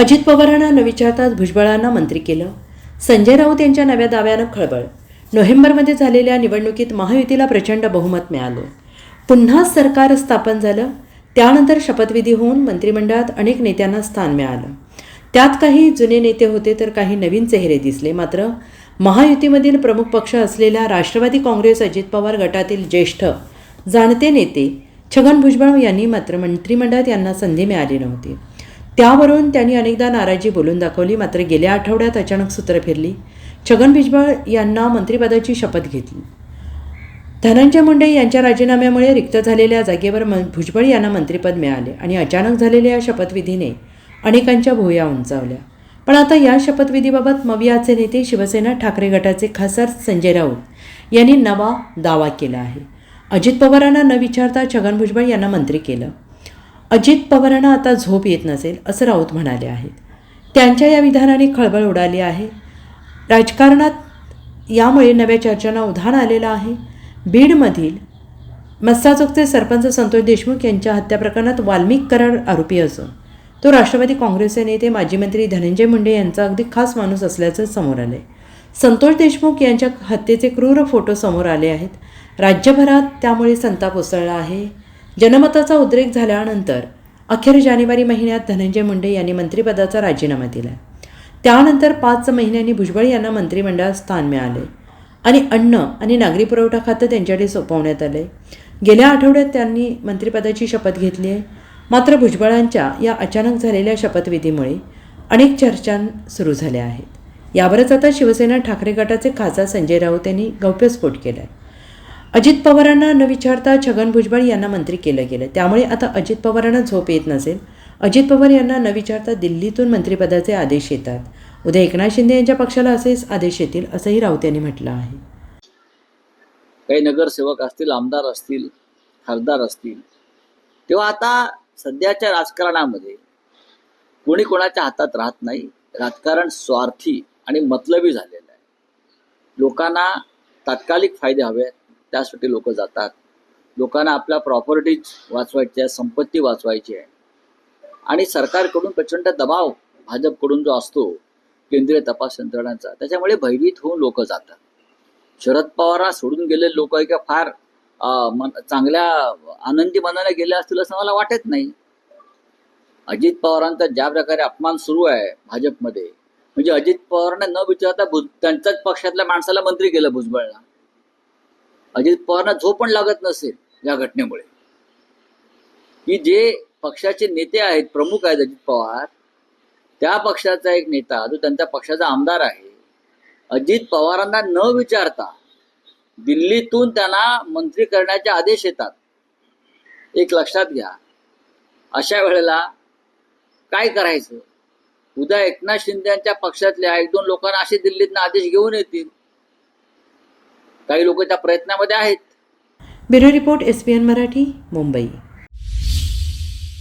अजित पवारांना न विचारताच भुजबळांना मंत्री केलं. संजय राऊत यांच्या नव्या दाव्यानं खळबळ. नोव्हेंबरमध्ये झालेल्या निवडणुकीत महायुतीला प्रचंड बहुमत मिळालं. पुन्हा सरकार स्थापन झालं. त्यानंतर शपथविधी होऊन मंत्रिमंडळात अनेक नेत्यांना स्थान मिळालं. त्यात काही जुने नेते होते तर काही नवीन चेहरे दिसले. मात्र महायुतीमधील प्रमुख पक्ष असलेल्या राष्ट्रवादी काँग्रेस अजित पवार गटातील ज्येष्ठ जाणते नेते छगन भुजबळ यांनी मात्र मंत्रिमंडळात यांना संधी मिळाली नव्हती. त्यावरून त्यांनी अनेकदा नाराजी बोलून दाखवली. मात्र गेल्या आठवड्यात अचानक सूत्र फिरली. छगन भुजबळ यांना मंत्रिपदाची शपथ घेतली. धनंजय मुंडे यांच्या राजीनाम्यामुळे रिक्त झालेल्या जागेवर म भुजबळ यांना मंत्रिपद मिळाले आणि अचानक झालेल्या या शपथविधीने अनेकांच्या भुवया उंचावल्या. पण आता या शपथविधीबाबत मवियाचे नेते शिवसेना ठाकरे गटाचे खासदार संजय राऊत यांनी नवा दावा केला आहे. अजित पवारांना न विचारता छगन भुजबळ यांना मंत्री केलं. अजित पवारांना आता झोप येत नसेल असं राऊत म्हणाले आहेत. त्यांच्या या विधानाने खळबळ उडाली आहे. राजकारणात यामुळे नव्या चर्चांना उधाण आलेलं आहे. बीडमधील मस्साचोकचे सरपंच संतोष देशमुख यांच्या हत्या प्रकरणात वाल्मिक करार आरोपी असून तो राष्ट्रवादी काँग्रेसचे नेते माजी मंत्री धनंजय मुंडे यांचा अगदी खास माणूस असल्याचं समोर आले संतोष देशमुख यांच्या हत्येचे क्रूर फोटो समोर आले आहेत. राज्यभरात त्यामुळे संताप उसळला आहे. जनमताचा उद्रेक झाल्यानंतर अखेर जानेवारी महिन्यात धनंजय मुंडे यांनी मंत्रिपदाचा राजीनामा दिला. त्यानंतर पाच महिन्यांनी भुजबळ यांना मंत्रिमंडळात स्थान मिळाले आणि अन्न आणि नागरी पुरवठा खातं त्यांच्याकडे सोपवण्यात आले. गेल्या आठवड्यात त्यांनी मंत्रिपदाची शपथ घेतली आहे. मात्र भुजबळांच्या या अचानक झालेल्या शपथविधीमुळे अनेक चर्चा सुरू झाल्या आहेत. यावरच आता शिवसेना ठाकरे गटाचे खासदार संजय राऊत यांनी गौप्यस्फोट केला आहे अजित पवारांना न विचारता छगन भुजबळ यांना मंत्री केलं गेलं. त्यामुळे आता अजित पवारांना झोप येत नसेल. अजित पवार यांना न विचारता दिल्लीतून मंत्रिपदाचे आदेश येतात. उद्या एकनाथ शिंदे यांच्या पक्षाला असेच आदेश येतील असंही राऊत यांनी म्हटलं आहे. काही नगरसेवक असतील आमदार असतील खासदार असतील तेव्हा आता सध्याच्या राजकारणामध्ये कोणी कोणाच्या हातात राहत नाही. राजकारण स्वार्थी आणि मतलबी झालेलं आहे. लोकांना तात्कालिक फायदे हवे आहेत, त्यासाठी लोक जातात. लोकांना आपल्या प्रॉपर्टीज आहे संपत्ती वाचवायची आहे. आणि सरकारकडून प्रचंड दबाव भाजपकडून जो असतो केंद्रीय तपास यंत्रणांचा त्याच्यामुळे भयभीत होऊन लोक जातात. शरद पवारांना सोडून गेलेले लोक एका फार मन- चांगल्या आनंदी मनाने गेले असतील असं मला वाटत नाही. अजित पवारांचा ज्या प्रकारे अपमान सुरू आहे भाजपमध्ये म्हणजे अजित पवारांना न विचारता भुज त्यांच्याच पक्षातल्या माणसाला मंत्री केलं भुजबळला. अजित पवारांना झोप पण लागत नसेल या घटनेमुळे. की जे पक्षाचे नेते आहेत प्रमुख आहेत अजित पवार त्या पक्षाचा एक नेता जो त्यांच्या पक्षाचा आमदार आहे अजित पवारांना न विचारता दिल्लीतून त्यांना मंत्री करण्याचे आदेश येतात. एक लक्षात घ्या. अशा वेळेला काय करायचं? उद्या एकनाथ शिंदेच्या पक्षातल्या एक दोन लोकांना असे दिल्लीतनं आदेश घेऊन येतील. काही लोक त्या प्रयत्नामध्ये आहेत. Bureau report S P N Marathi Mumbai.